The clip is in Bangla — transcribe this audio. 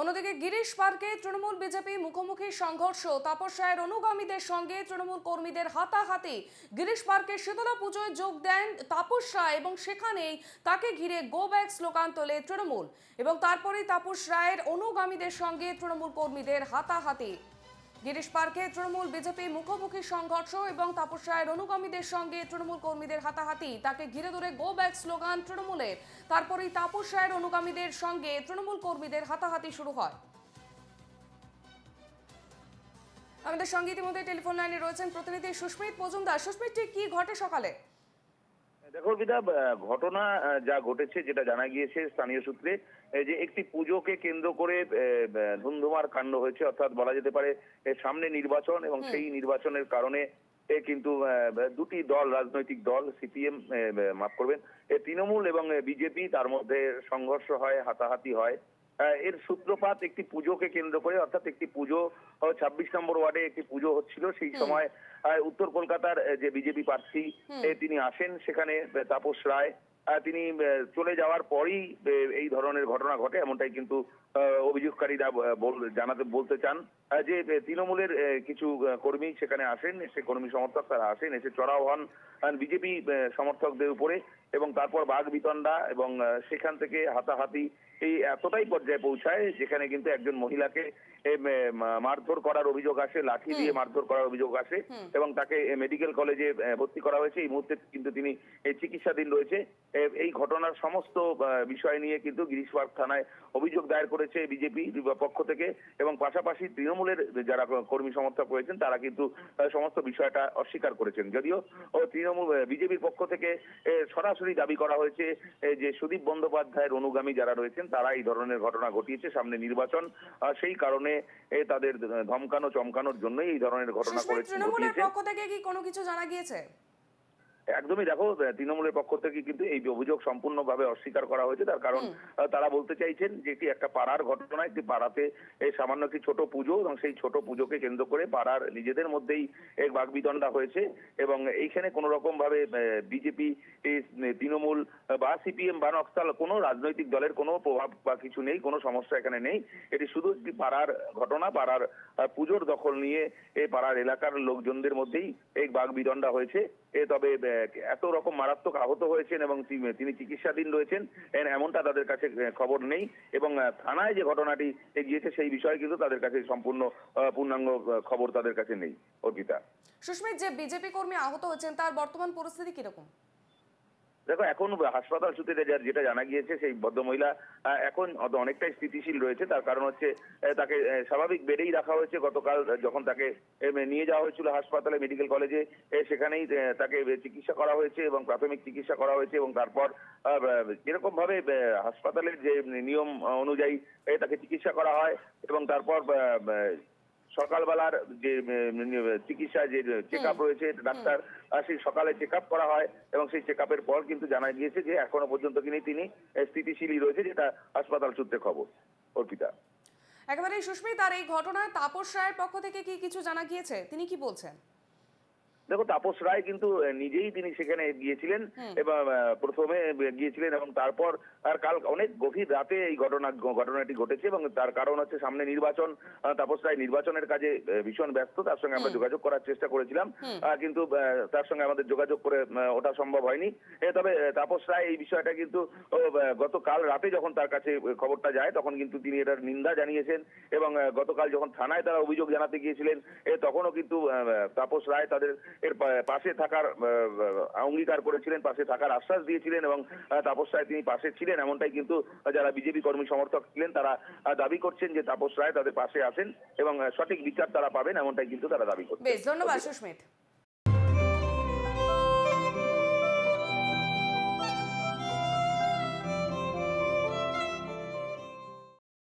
অন্যদিকে গিরিশ পার্কে তৃণমূল বিজেপি মুখোমুখি সংঘর্ষ। তাপস রায়ের অনুগামীদের সঙ্গে তৃণমূল কর্মীদের হাতাহাতি। গিরিশ পার্কে শীতলা পুজোয় যোগ দেন তাপস রায় এবং সেখানেই তাকে ঘিরে গো ব্যাক স্লোগান তোলে তৃণমূল। এবং তারপরেই তাপস রায়ের অনুগামীদের সঙ্গে তৃণমূল কর্মীদের হাতাহাতি। গিরিশ পার্কে তৃণমূল বিজেপি মুখোমুখি সংঘর্ষ এবং তাপস রায়ের অনুগামীদের সঙ্গে তৃণমূল কর্মীদের হাতাহাতি। তাকে ঘিরে ধরে গো ব্যাক স্লোগান তৃণমূলের তারপরেই তাপস রায়ের অনুগামীদের সঙ্গে তৃণমূল কর্মীদের হাতাহাতি শুরু হয়। আমাদের সঙ্গে ইতিমধ্যে টেলিফোন লাইনে রয়েছেন প্রতিনিধি সুস্মিত মজুমদার। সুস্মিত ঠিক কি ঘটে সকালে? দেখো বিদা ঘটনা যা ঘটেছে যেটা জানা গিয়েছে স্থানীয় সূত্রে যে একটি পুজোকে কেন্দ্র করে ধুমধুমার কাণ্ড হয়েছে অর্থাৎ বলা যেতে পারে সামনে নির্বাচন এবং সেই নির্বাচনের কারণে কিন্তু দুটি দল রাজনৈতিক দল সিপিএম মাফ করবেন তৃণমূল এবং বিজেপি তার মধ্যে সংঘর্ষ হয় হাতাহাতি হয়। এর সূত্রপাত একটি পুজোকে কেন্দ্র করে অর্থাৎ একটি পুজো ছাব্বিশ নম্বর ওয়ার্ডে একটি পুজো হচ্ছিল। সেই সময় উত্তর কলকাতার যে বিজেপি প্রার্থী তিনি আসেন। সেখানে তাপস রায় তিনি চলে যাওয়ার পরই এই ধরনের ঘটনা ঘটে এমনটাই কিন্তু অভিযোগকারীরা জানাতে বলতে চান। যে তৃণমূলের কিছু কর্মী সেখানে আসেন এসে কর্মী সমর্থক তারা আসেন এসে চড়াও হন বিজেপি সমর্থকদের উপরে এবং তারপর বাঘ বিতণ্ডা এবং সেখান থেকে হাতাহাতি এই এতটাই পর্যায়ে পৌঁছায় যেখানে কিন্তু একজন মহিলাকে মারধর করার অভিযোগ আসে লাঠি দিয়ে মারধর করার অভিযোগ আসে এবং তাকে মেডিকেল কলেজে ভর্তি করা হয়েছে। এই মুহূর্তে কিন্তু তিনি চিকিৎসাধীন রয়েছে। এই ঘটনার সমস্ত বিষয় নিয়ে কিন্তু গিরিশ পার্ক থানায় অভিযোগ দায়ের করেছে বিজেপি পক্ষ থেকে এবং পাশাপাশি তৃণমূলের যারা কর্মী সমর্থক রয়েছেন তারা কিন্তু সমস্ত বিষয়টা অস্বীকার করেছেন। যদিও তৃণমূল বিজেপির পক্ষ থেকে সরাসরি দাবি করা হয়েছে যে সুদীপ বন্দ্যোপাধ্যায়ের অনুগামী যারা রয়েছেন তারা এই ধরনের ঘটনা ঘটিয়েছে সামনে নির্বাচন সেই কারণে তাদের ধমকানো চমকানোর জন্যই এই ধরনের ঘটনা সুস্মিত করে তৃণমূলের পক্ষ থেকে কি কোনো কিছু জানা গিয়েছে? একদমই দেখো তৃণমূলের পক্ষ থেকে কিন্তু এই অভিযোগ সম্পূর্ণভাবে অস্বীকার করা হয়েছে তার কারণ তারা বলতে চাইছেন যে এটি একটা পাড়ার ঘটনা একটি পাড়াতে এই সামান্য একটি ছোট পুজো এবং সেই ছোট পুজোকে কেন্দ্র করে পাড়ার নিজেদের মধ্যেই এক বাগবিদণ্ডা হয়েছে এবং এইখানে কোনো রকম ভাবে বিজেপি তৃণমূল বা সিপিএম বা নকশাল কোনো রাজনৈতিক দলের কোনো প্রভাব বা কিছু নেই কোনো সমস্যা এখানে নেই। এটি শুধু একটি পাড়ার ঘটনা পাড়ার পুজোর দখল নিয়ে এই পাড়ার এলাকার লোকজনদের মধ্যেই এক বাগবিদণ্ডা হয়েছে। এ তবে এত রকম মারাত্মক আহত হয়েছেন এবং তিনি চিকিৎসাধীন রয়েছেন এমনটা তাদের কাছে খবর নেই এবং থানায় যে ঘটনাটি এগিয়েছে সেই বিষয়ে কিন্তু তাদের কাছে সম্পূর্ণ পূর্ণাঙ্গ খবর তাদের কাছে নেই, অর্পিতা। সুস্মিত, যে বিজেপি কর্মী আহত হয়েছেন, তার বর্তমান পরিস্থিতি কীরকম? দেখো, এখন হাসপাতাল সূত্রে যেটা জানা গিয়েছে, সেই ভদ্রমহিলা এখন অনেকটাই স্থিতিশীল রয়েছে। তার কারণ হচ্ছে তাকে স্বাভাবিক বেডেই রাখা হয়েছে। গতকাল যখন তাকে নিয়ে যাওয়া হয়েছিল হাসপাতালে, মেডিকেল কলেজে সেখানেই তাকে চিকিৎসা করা হয়েছে এবং প্রাথমিক চিকিৎসা করা হয়েছে এবং তারপর যেরকম ভাবে হাসপাতালের যে নিয়ম অনুযায়ী তাকে চিকিৎসা করা হয় এবং তারপর সকালবেলার যে চিকিৎসা যে চেক আপ রয়েছে ডাক্তার সেই সকালে চেক আপ করা হয় এবং সেই চেক আপের পর কিন্তু জানা গিয়েছে যে এখনও পর্যন্ত কিনে তিনি স্থিতিশীলই রয়েছে যেটা হাসপাতাল সূত্রে খবর। অর্পিতা। একেবারে সুস্মিত আর এই ঘটনায় তাপস রায়ের পক্ষ থেকে কি কিছু জানা গিয়েছে? তিনি কি বলছেন? দেখো তাপস রায় কিন্তু নিজেই তিনি সেখানে গিয়েছিলেন এবং প্রথমে গিয়েছিলেন এবং তারপর আর কাল অনেক গভীর রাতে এই ঘটনা ঘটনাটি ঘটেছে এবং তার কারণ হচ্ছে সামনে নির্বাচন তাপস রায় নির্বাচনের কাজে ভীষণ ব্যস্ত তার সঙ্গে আমরা যোগাযোগ করার চেষ্টা করেছিলাম কিন্তু তার সঙ্গে আমাদের যোগাযোগ করে ওটা সম্ভব হয়নি। তবে তাপস রায় এই বিষয়টা কিন্তু গতকাল রাতে যখন তার কাছে খবরটা যায় তখন কিন্তু তিনি এটার নিন্দা জানিয়েছেন এবং গতকাল যখন থানায় তারা অভিযোগ জানাতে গিয়েছিলেন তখনও কিন্তু তাপস রায় তাদের এর পাশে থাকার অঙ্গীকার করেছিলেন, পাশে থাকার আশ্বাস দিয়েছিলেন এবং তাপস রায় তিনি পাশে ছিলেন। এমনটাই কিন্তু যারা বিজেপি কর্মী সমর্থক ছিলেন, তারা দাবি করছেন যে তাপস রায় তাদের পাশে আসেন এবং সঠিক বিচার তারা পাবেন, এমনটাই কিন্তু তারা দাবি করছেন। ধন্যবাদ সুস্মিত।